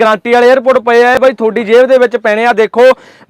Guarantee ਵਾਲੇ airport ਪਏ ਆ ਬਾਈ ਤੁਹਾਡੀ ਜੇਬ ਦੇ ਵਿੱਚ ਪੈਣੇ ਆ, ਦੇਖੋ।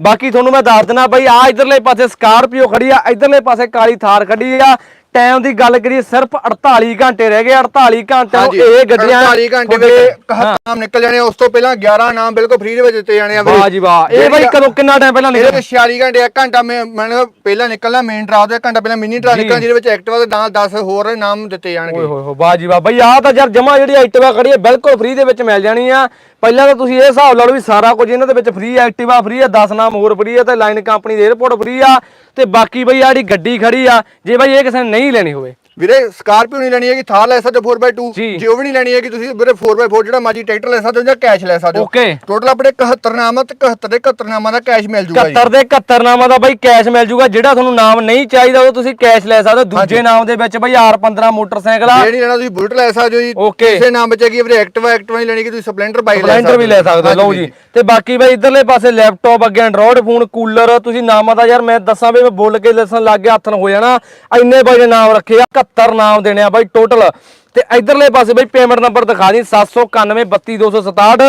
ਬਾਕੀ ਤੁਹਾਨੂੰ ਮੈਂ ਦੱਸ ਦਿੰਦਾ, ਬਾਈ ਆ ਇਧਰਲੇ ਪਾਸੇ ਸਕਾਰਪੀਓ ਖੜੀ ਆ, ਇਧਰਲੇ ਪਾਸੇ ਕਾਲੀ ਥਾਰ ਖੜੀ ਆ। ਟਾਈਮ ਦੀ ਗੱਲ ਕਰੀਏ ਸਿਰਫ 48 ਘੰਟੇ ਰਹਿ ਗਏ 48 ਘੰਟੇ ਨੂੰ ਇਹ ਗੱਡੀਆਂ 48 ਘੰਟੇ ਵਿੱਚ 71 ਨਾਮ ਨਿਕਲ ਜਾਣੇ ਉਸ ਤੋਂ ਪਹਿਲਾਂ 11 ਨਾਮ ਬਿਲਕੁਲ ਫ੍ਰੀ ਦੇ ਵਿੱਚ ਦਿੱਤੇ ਜਾਣੇ ਆ। ਵਾਹ ਜੀ ਵਾਹ। ਇਹ ਬਾਈ ਕਦੋਂ ਕਿੰਨਾ ਟਾਈਮ ਪਹਿਲਾਂ ਇਹਦੇ ਨਿਕਲਿਆ ਵਿੱਚ 46 ਘੰਟੇ 1 ਘੰਟਾ ਮੈਂ ਮੈਨੂੰ ਪਹਿਲਾਂ ਨਿਕਲਣਾ ਮੇਨ ਡਰਾ 1 ਘੰਟਾ ਪਹਿਲਾਂ ਮਿਨੀ ਡਰਾ। ਨਿਕਲਣਾ ਜਿਹਦੇ ਵਿੱਚ ਐਕਟਿਵਾ ਦੇ ਨਾਲ 10 ਹੋਰ ਨਾਮ ਦਿੱਤੇ ਓਏ ਜਾਣਗੇ ਹੋਏ ਹੋਏ ਵਾਹ ਜੀ ਵਾਹ। ਬਈ ਆਹ ਤਾਂ ਯਾਰ ਜਮਾ ਜਿਹੜੀ ਐਕਟਿਵਾ ਖੜੀ ਹੈ ਬਿਲਕੁਲ ਫ੍ਰੀ ਦੇ ਵਿੱਚ ਮਿਲ ਜਾਣੀ ਆ। ਪਹਿਲਾਂ ਤਾਂ ਤੁਸੀਂ ਇਹ ਹਿਸਾਬ ਲਾ ਲਓ ਵੀ ਸਾਰਾ ਕੁਝ ਇਹਨਾਂ ਦੇ ਵਿੱਚ ਫ੍ਰੀ ਐਕਟਿਵਾ ਫ੍ਰੀ ਆ 10 ਨਾਮ ਹੋਰ ਫ੍ਰੀ ਆ ਤੇ ਲਾਈਨ ਕੰਪਨੀ ਦੇ 에어ਪੋਰਟ ਫ੍ਰੀ ਆ। ਤੇ ਬਾਕੀ ਬਈ ਜਿਹੜੀ ਗੱਡੀ ਖੜੀ ਆ ਜੇ ਬਈ ਇਹ ਕਿਸੇ ਨੇ ਨਹੀਂ ਲੈਣੀ ਹੋਵੇ। ਵੀਰੇ ਸਕਾਰਪੀਓ ਨਹੀਂ ਲੈਣੀ ਹੈਗੀ ਥਾਰ ਲੈ ਸਕਦੇ 4x2 ਜੀ। ਜੇ। ਉਹ ਵੀ ਨਹੀਂ ਲੈਣੀ ਹੈਗੀ ਤੁਸੀਂ ਵੀਰੇ 4x4 ਜਿਹੜਾ ਮਰਜ਼ੀ ਟਰੈਕਟਰ ਲੈ ਸਕਦੇ ਹੋ ਜਾਂ ਕੈਸ਼ ਲੈ ਸਕਦੇ ਹੋ। ਓਕੇ ਟੋਟਲ ਆਪਣੇ 71 ਨਾਮ ਤੇ 71 ਦੇ 71 ਨਾਮਾਂ ਦਾ ਕੈਸ਼ ਮਿਲ ਜੂਗਾ ਜੀ। 71 ਦੇ 71 ਨਾਮਾਂ ਦਾ ਬਈ ਕੈਸ਼ ਮਿਲ ਜੂਗਾ ਜਿਹੜਾ ਤੁਹਾਨੂੰ ਨਾਮ ਨਹੀਂ ਚਾਹੀਦਾ ਉਹ ਤੁਸੀਂ ਕੈਸ਼ ਲੈ ਸਕਦੇ ਹੋ। ਦੂਜੇ ਨਾਮ ਦੇ ਵਿੱਚ ਬਈ R15 ਮੋਟਰਸਾਈਕਲ ਆ। ਜੇ ਨਹੀਂ ਲੈਣਾ ਤੁਸੀਂ ਬੁਲਟ ਲੈ ਸਕਦੇ ਹੋ ਜੀ। Okay। ਕਿਸੇ ਨਾਮ ਵਿੱਚ ਹੈਗੀ ਵੀਰੇ ਐਕਟਿਵਾ ਐਕਟਿਵਾ ਨਹੀਂ ਲੈਣੀ ਕਿ ਤੁਸੀਂ ਸਪਲੈਂਡਰ ਬਾਈਕ ਲੈ ਸਪਲੈਂਡਰ ਵੀ ਲੈ ਸਕਦੇ ਹੋ ਲਓ ਜੀ। ਤੇ ਬਾਕੀ ਬਈ ਇਧਰਲੇ ਪਾਸੇ ਲੈਪਟਾਪ ਅੱਗੇ ਐਂਡਰੋਇਡ ਫੋਨ ਕੂਲਰ ਤੁਸੀਂ ਨਾਮਾਂ ਦਾ ਯਾਰ ਮੈਂ ਦੱਸਾਂ ਵੀ ਮੈਂ ਬੋਲ ਕੇ ਦੱਸਣ ਲੱਗ ਗਿਆ ਹੱਥ ਨੂੰ ਹੋ ਜਾਣਾ। ਇੰਨੇ ਬਾਈ ਦੇ ਨਾਮ ਰੱਖੇ ਆ 71 ਨਾਮ ਦੇਣੇ ਆ ਬਾਈ ਟੋਟਲ ਤੇ ਇਧਰਲੇ ਪਾਸੇ ਬਾਈ ਪੇਮੈਂਟ ਨੰਬਰ ਦਿਖਾ ਦੀ 791 32267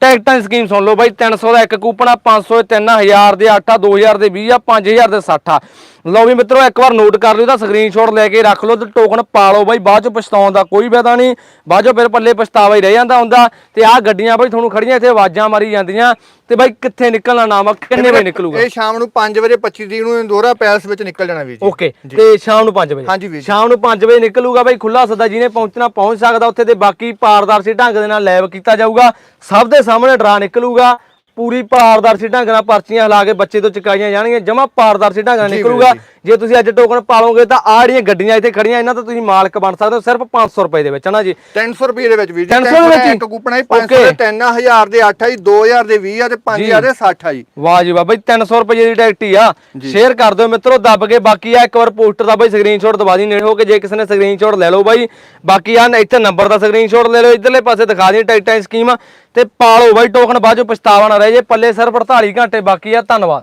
ਟੈਕਟਾਂ ਦੀ ਸਕੀਮ ਸੁਣ ਲਓ ਬਾਈ 300 ਦਾ ਇੱਕ ਕੂਪਨ ਆ 500 ਦੇ 3000 ਦੇ 8 ਆ 2000 ਦੇ 20 ਆ 5000 ਦੇ 60 ਆ। ਲਓ ਵੀ ਮਿੱਤਰੋ ਇੱਕ ਵਾਰ ਨੋਟ ਕਰ ਲਿਓ ਇਹਦਾ ਸਕਰੀਨਸ਼ਾਟ ਲੈ ਕੇ ਰੱਖ ਲਓ ਤੇ ਟੋਕਨ ਪਾ ਲਓ ਬਾਈ ਬਾਅਦ ਚ ਪਛਤਾਉਣ ਦਾ ਕੋਈ ਫਾਇਦਾ ਨਹੀਂ। ਬਾਅਦ ਚੋਂ ਫਿਰ ਪੱਲੇ ਪਛਤਾਵਾ ਹੀ ਰਹਿ ਜਾਂਦਾ ਹੁੰਦਾ। ਤੇ ਆਹ ਗੱਡੀਆਂ ਬਾਈ ਤੁਹਾਨੂੰ ਖੜੀਆਂ ਇੱਥੇ ਆਵਾਜ਼ਾਂ ਮਾਰੀ ਜਾਂਦੀਆਂ। ਤੇ ਬਾਈ ਕਿੱਥੇ ਨਿਕਲਣਾ ਨਾਮ ਕਿੰਨੇ ਵਜੇ ਨਿਕਲੂਗਾ? ਇਹ ਸ਼ਾਮ ਨੂੰ 5 ਵਜੇ 25 ਤਰੀਕ ਨੂੰ ਇੰਦੋਰਾ ਪੈਲਸ ਵਿੱਚ ਨਿਕਲ ਜਾਣਾ ਵੀਰ ਜੀ। ਓਕੇ ਤੇ ਸ਼ਾਮ ਨੂੰ 5 ਵਜੇ। ਹਾਂਜੀ ਵੀਰ। ਸ਼ਾਮ ਨੂੰ 5 ਵਜੇ ਨਿਕਲੂਗਾ ਬਾਈ ਖੁੱਲਾ ਸੱਦਾ ਜਿਹਨੇ ਪਹੁੰਚਣਾ ਪਹੁੰਚ ਸਕਦਾ ਉੱਥੇ ਤੇ ਬਾਕੀ ਪਾਰਦਰਸ਼ੀ ਢੰਗ ਦੇ ਨਾਲ ਲੈਬ ਕੀਤਾ ਜਾਊਗਾ। ਸਭ ਦੇ ਸਾਹਮਣੇ ਡਰਾ ਨਿਕਲੂਗਾ। ਪੂਰੀ ਪਾਰਦਰਸ਼ੀ ਢੰਗ ਨਾਲ ਪਰਚੀਆਂ ਹਿਲਾ ਕੇ ਬੱਚੇ ਤੋਂ ਚੁਕਾਈਆਂ ਜਾਣਗੀਆਂ। ਜਮਾ ਪਾਰਦਰਸ਼ੀ ਢੰਗ ਨਾਲ ਨਿਕਲੂਗਾ। ਜੇ ਤੁਸੀਂ ਅੱਜ ਟੋਕਨ ਪਾਲੋਗੇ ਤਾਂ ਆਹ ਜਿਹੜੀਆਂ ਗੱਡੀਆਂ ਇੱਥੇ ਖੜੀਆਂ ਇਹਨਾਂ ਤੋਂ ਤੁਸੀਂ ਮਾਲਕ ਬਣ ਸਕਦੇ ਹੋ ਸਿਰਫ 500 ਰੁਪਏ ਦੇ ਵਿੱਚ ਹਨਾ ਜੀ? 300 ਰੁਪਏ ਦੇ ਵਿੱਚ ਵੀਰ ਜੀ 300 ਦੇ ਵਿੱਚ? ਇੱਕ ਕੂਪਨ ਹੈ 500 Okay। ਦੇ 3000 ਦੇ 8 ਆ ਜੀ 2000 ਦੇ 20 ਆ ਤੇ 5000 ਦੇ 60 ਆ ਜੀ। ਵਾਹ ਜੀ ਵਾਹ ਬਈ 300 ਰੁਪਏ ਦੀ ਟਿਕਟ ਹੀ ਆ। ਸ਼ੇਅਰ ਕਰ ਦਿਓ ਮਿੱਤਰੋ ਦੱਬ ਕੇ ਬਾਕੀ ਆ ਇੱਕ ਵਾਰ ਪੋਸਟਰ ਦਾ ਬਈ ਸਕਰੀਨਸ਼ਾਟ ਦਵਾ ਦੀ ਨੇੜੇ ਹੋ ਕੇ ਜੇ ਕਿਸੇ ਨੇ ਸਕਰੀਨਸ਼ਾਟ ਲੈ ਲਓ ਬਾਈ। ਬਾਕੀ ਆ ਇੱਥੇ ਨੰਬਰ ਦਾ ਸਕਰੀਨਸ਼ਾਟ ਲੈ ਲਓ ਇਧਰਲੇ ਪਾਸੇ ਦਿਖਾ ਦੀ ਟਿਕਟਾਂ ਦੀ ਸਕੀਮ ਤੇ ਪਾ ਲਓ ਬਾਈ ਟੋਕਨ ਬਾਅਦ ਚੋਂ ਪਛਤਾਵਾ ਨਾ ਰਹੇ ਜੇ ਪੱਲੇ ਸਿਰਫ 48 ਘੰਟੇ ਬਾਕੀ ਆ ਧੰਨਵਾਦ।